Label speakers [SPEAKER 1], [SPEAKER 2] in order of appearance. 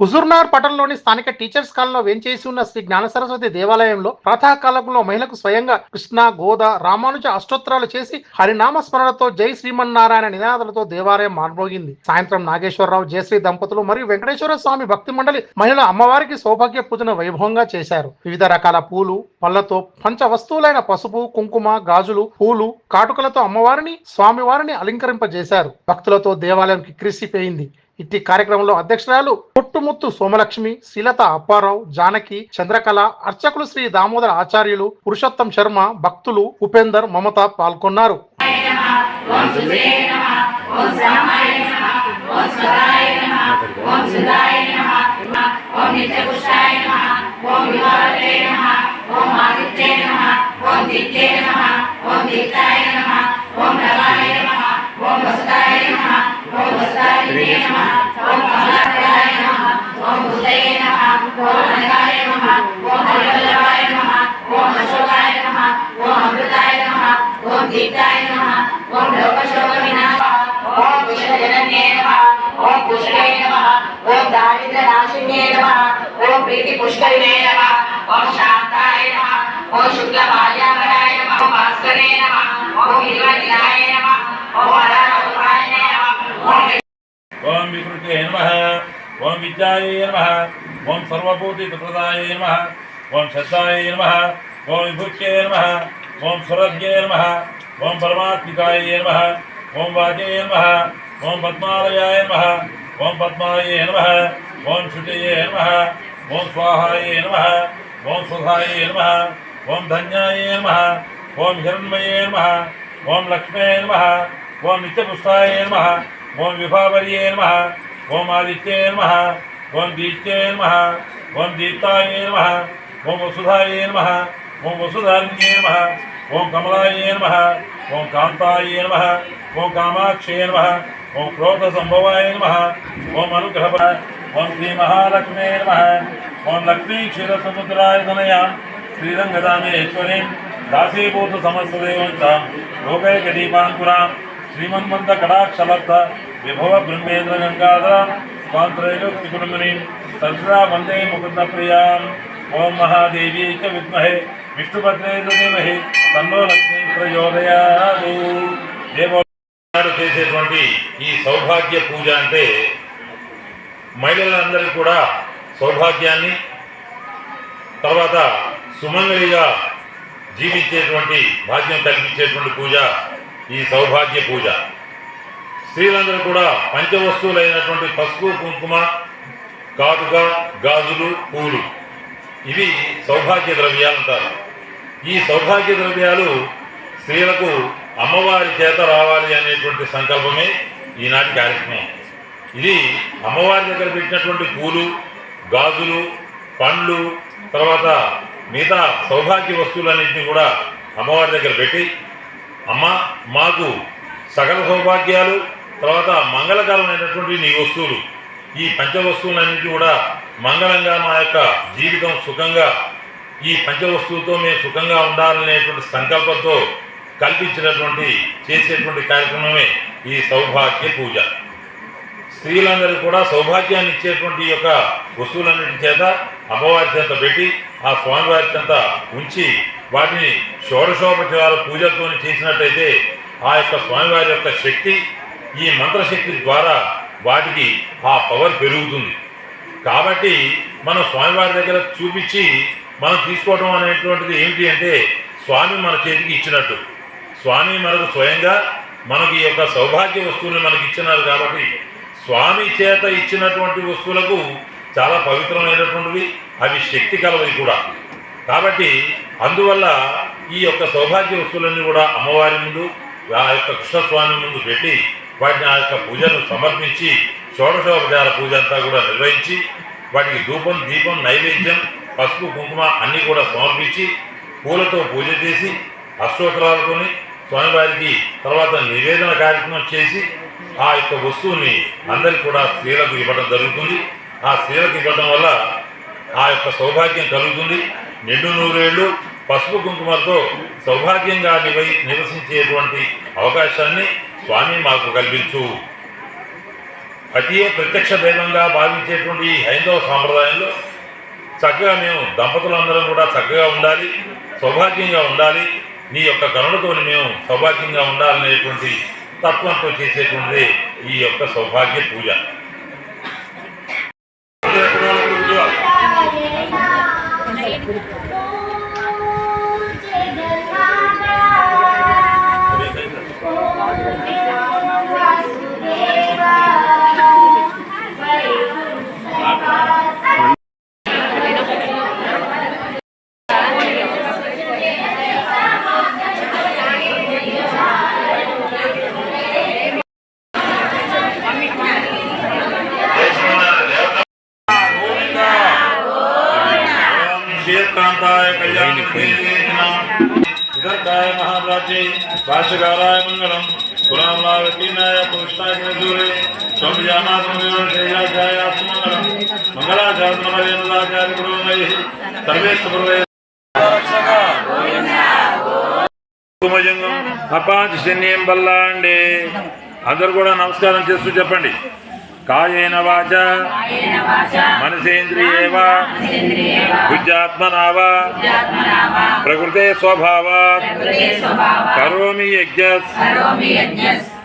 [SPEAKER 1] హుజూర్నగర్ పట్టణంలోని స్థానిక టీచర్స్ కాలంలో వేంచేసి ఉన్న శ్రీ జ్ఞాన సరస్వతి దేవాలయంలో ప్రాతకాలంలో మహిళకు స్వయంగా కృష్ణ గోద రామానుజ అష్టోత్తరాలు చేసి హరినామ స్మరణతో జై శ్రీమన్నారాయణ నినాదాలతో దేవాలయం మార్మోగింది. సాయంత్రం నాగేశ్వరరావు జయశ్రీ దంపతులు మరియు వెంకటేశ్వర స్వామి భక్తి మండలి మహిళ అమ్మవారికి సౌభాగ్య పూజను వైభవంగా చేశారు. వివిధ రకాల పూలు పళ్ళతో పంచ వస్తువులైన పసుపు కుంకుమ గాజులు పూలు కాటుకలతో అమ్మవారిని స్వామివారిని అలంకరింపజేశారు. భక్తులతో దేవాలయం కిక్రిసిపోయింది ఇట్టి కార్యక్రమంలో అధ్యక్షురాలు పుట్టుముత్తు సోమలక్ష్మి శీలత అప్పారావు జానకి చంద్రకళ అర్చకులు శ్రీ దామోదర ఆచార్యులు పురుషోత్తం శర్మ భక్తులు ఉపేందర్ మమత పాల్గొన్నారు
[SPEAKER 2] ఓం ఓం నమః ఓం పుష్పే నమః ఓం దారిద్ర్యనాశిన్యే నమః ఓం ప్రీతి పుష్కరిణే నమః ఓం శాంతాయ నమః ఓం శుక్లమాల్యాంబరాయ నమః ఓం భాస్కరే నమః ఓం నిర్వహితాయ నమః ఓం వరారోహాయ నమః ఓం
[SPEAKER 3] ఓం వికృతే నమ ఓం విద్యాయ నమ ఓం సర్వభూతిప్రదాయ నమ ఓం శబ్దాయ నమ ఓం విభుత్యే నమ ఓం సురభ్యే నమ ఓం పరమాత్మికాయ నమ ఓం వాజే నమ ఓం పద్మాలయాయ నమ ఓం పద్మాయ నమ ఓం శుచయే నమ ఓం స్వాహాయ నమ ఓం సుధాయ నమ ఓం ధన్యాయ నమ ఓం హిరణ్మయే నమ ఓం లక్ష్మే నమ ఓం నిత్యపుష్టాయ నమ ఓం విభావర్యే నమ ఓం ఆదిత్యే నమ ఓం దీప్తే నమ ఓం దీప్తాయ నమ ఓం వసుధాయ నమ ఓం వసుధాన్యే నమ ఓం కమలాయ నమ ఓం కాంతాయ నమ ఓం కామాక్షే నమ ఓం క్రోధ సంభవాయ నమ ఓం అనుగ్రహ ఓం శ్రీ మహాలక్ష్మే నమ ఓం లక్ష్మీ క్షీర సముద్రాయ తనయ శ్రీరంగదామేశ్వరీం దాసీభూత సమస్తదేవంతాం లోకైక దీపాంకురాం శ్రీమన్మంత కటాక్షలబ్ధ విభవ బ్రహ్మేంద్ర గంగాధర స్వాంతరైలోక్తి కుటుంబిని సరసరా వందే ముకుంద ప్రియాం ఓం మహాదేవీ విద్మహే. విష్ణుభద్రే ధీమహి తన్నో లక్ష్మీ చేసేటువంటి ఈ సౌభాగ్య పూజ అంటే మహిళలందరికీ కూడా సౌభాగ్యాన్ని తర్వాత సుమంగళిగా జీవించేటువంటి భాగ్యం కల్పించేటువంటి పూజ ఈ సౌభాగ్య పూజ. స్త్రీలందరూ కూడా పంచవస్తువులైనటువంటి పసుపు కుంకుమ కాటుక గాజులు పూలు. ఇవి సౌభాగ్య ద్రవ్యాలు అంటారు. ఈ సౌభాగ్య ద్రవ్యాలు స్త్రీలకు అమ్మవారి చేత రావాలి అనేటువంటి సంకల్పమే ఈనాటి కార్యక్రమం. ఇది అమ్మవారి దగ్గర పెట్టినటువంటి పూలు గాజులు పండ్లు తర్వాత మిగతా సౌభాగ్య వస్తువులన్నింటినీ కూడా అమ్మవారి దగ్గర పెట్టి అమ్మ మాకు సకల సౌభాగ్యాలు తర్వాత మంగళకరమైనటువంటి నీ వస్తువులు ఈ పంచ వస్తువులన్నింటినీ కూడా మంగళంగా మా యొక్క జీవితం సుఖంగా ఈ పంచ వస్తువులతో మేము సుఖంగా ఉండాలనేటువంటి సంకల్పంతో కల్పించినటువంటి చేసేటువంటి కార్యక్రమమే ఈ సౌభాగ్య పూజ. స్త్రీలందరూ కూడా సౌభాగ్యాన్ని ఇచ్చేటువంటి యొక్క వస్తువులన్నిటి చేత అమ్మవారి చేత పెట్టి ఆ స్వామివారి చెంత ఉంచి వాటిని షోడశోపచార పూజతో చేసినట్టయితే ఆ యొక్క స్వామివారి యొక్క శక్తి ఈ మంత్రశక్తి ద్వారా వాటికి ఆ పవర్ పెరుగుతుంది. కాబట్టి మనం స్వామివారి దగ్గర చూపించి మనం తీసుకోవడం అనేటువంటిది ఏమిటి అంటే స్వామి మన చేతికి ఇచ్చినట్టు. స్వామి మనకు స్వయంగా మనకి ఈ యొక్క సౌభాగ్య వస్తువులు మనకి ఇచ్చినారు కాబట్టి స్వామి చేత ఇచ్చినటువంటి వస్తువులకు చాలా పవిత్రమైనటువంటివి అవి శక్తి కలవి కూడా. కాబట్టి అందువల్ల ఈ యొక్క సౌభాగ్య వస్తువులన్నీ కూడా అమ్మవారి ముందు ఆ యొక్క కృష్ణస్వామి ముందు పెట్టి వాటిని ఆ యొక్క పూజను సమర్పించి షోడశోపచార పూజ అంతా కూడా నిర్వహించి వాటికి ధూపం దీపం నైవేద్యం పసుపు కుంకుమ అన్నీ కూడా సమర్పించి పూలతో పూజ చేసి అష్టోత్తరాలతోని స్వామివారికి తర్వాత నివేదన కార్యక్రమం చేసి ఆ యొక్క వస్తువుని అందరికి కూడా స్త్రీలకు ఇవ్వడం జరుగుతుంది. ఆ స్త్రీలకు ఇవ్వడం వల్ల ఆ యొక్క సౌభాగ్యం కలుగుతుంది. నిండు నూరేళ్ళు పసుపు కుంకుమలతో సౌభాగ్యంగా నివై నివసించేటువంటి అవకాశాన్ని స్వామి మాకు కల్పించు. పతియే ప్రత్యక్ష దైవంగా భావించేటువంటి ఈ హైందవ సాంప్రదాయంలో చక్కగా మేము దంపతులందరం కూడా చక్కగా ఉండాలి సౌభాగ్యంగా ఉండాలి. నీ యొక్క కరుణతో మేము సౌభాగ్యంగా ఉండాలనేటువంటి తత్వంతో చేసేటువంటి ఈ యొక్క సౌభాగ్య పూజ. శ్రీకాంతాయ కళ్యాణ విదర్భాయ మహాప్రాచ్యై భాష్యకారాయ మంగళం కులాంలావకీనాయ పురుషాయ మజూరే స్వామిజానాథ్యాయ మంగళం మంగళాచార్య గురుమై సర్వే సుప్రవే కుమజంగం అపాంచి శన్యం బల్లాండే అందరు కూడా నమస్కారం చేస్తూ చెప్పండి. कायेन वाचा। मनसेन्द्रिये वा बुद्ध्यात्मना प्रकृते स्वभावात्
[SPEAKER 2] करोमि यज्ञस्।